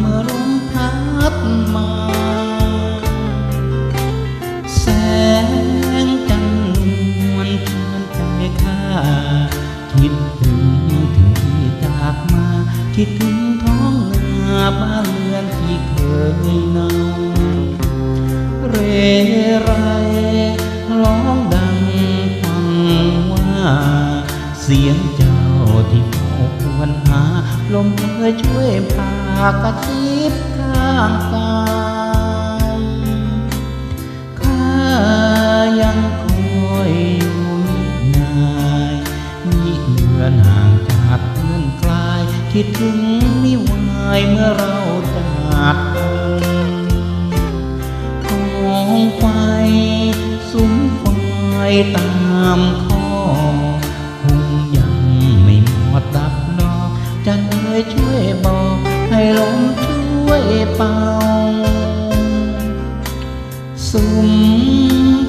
เมื่อลมพัดมา แสงจันทร์นวลชวนใจข้า คิดถึงที่จากมา คิดถึงท้องนาบ้านเรือนที่เคยเนาเรไรร้องดังฟังว่าเสียง มเคยช่วยพากระซิบข้างกายข้ายังคอยอยู่มินายมิเลือนห่างจากเพื่อนกลายคิดถึงมิวายเมื่อเราจากกันของไฟสุมไฟตามข้อค จะเลยช่วยบอกให้ลมช่วยเป่าสุม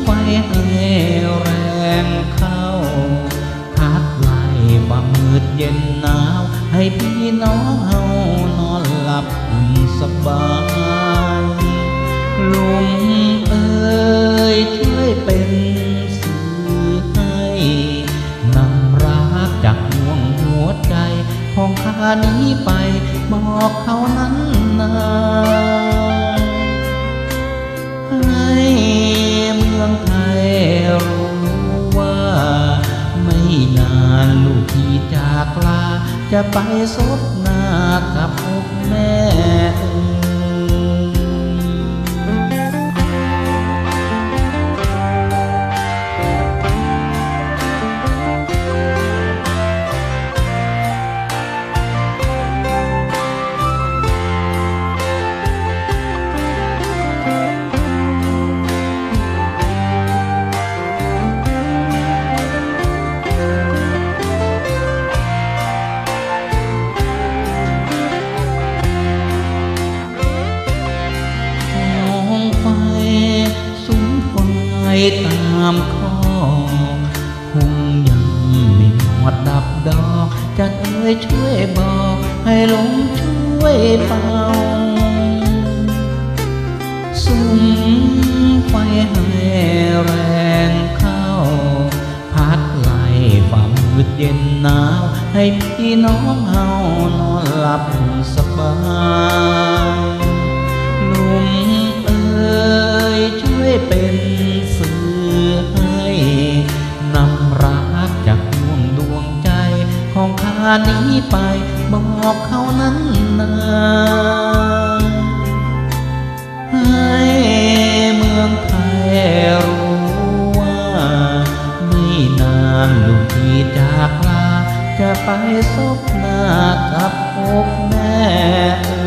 ไฟให้แรงเข้าพัดไล่ความมืดเย็นหนาว ให้พี่น้องเฮานอนหลับสบายลุง ของข้านี้ไปบอกเขานั้นนาให้เมืองไทยรู้ว่า ไม่นานลูกที่จากลา จะไปซบหน้ากับอกแม่ ตามข้อคงยังไม่หมดดับดอกจะเอ่ยช่วยบอก ให้ลมช่วยเป่าสุมไฟให้แรงเข้า พัดไล่ความมืดเย็นหนาว ให้พี่น้องเฮานอนหลับสบาย นี้ไปบอกเขานั้นนาให้เมืองไทยรู้ว่าไม่นานลูกที่จากลาจะไปซบหน้ากับอกแม่เอ่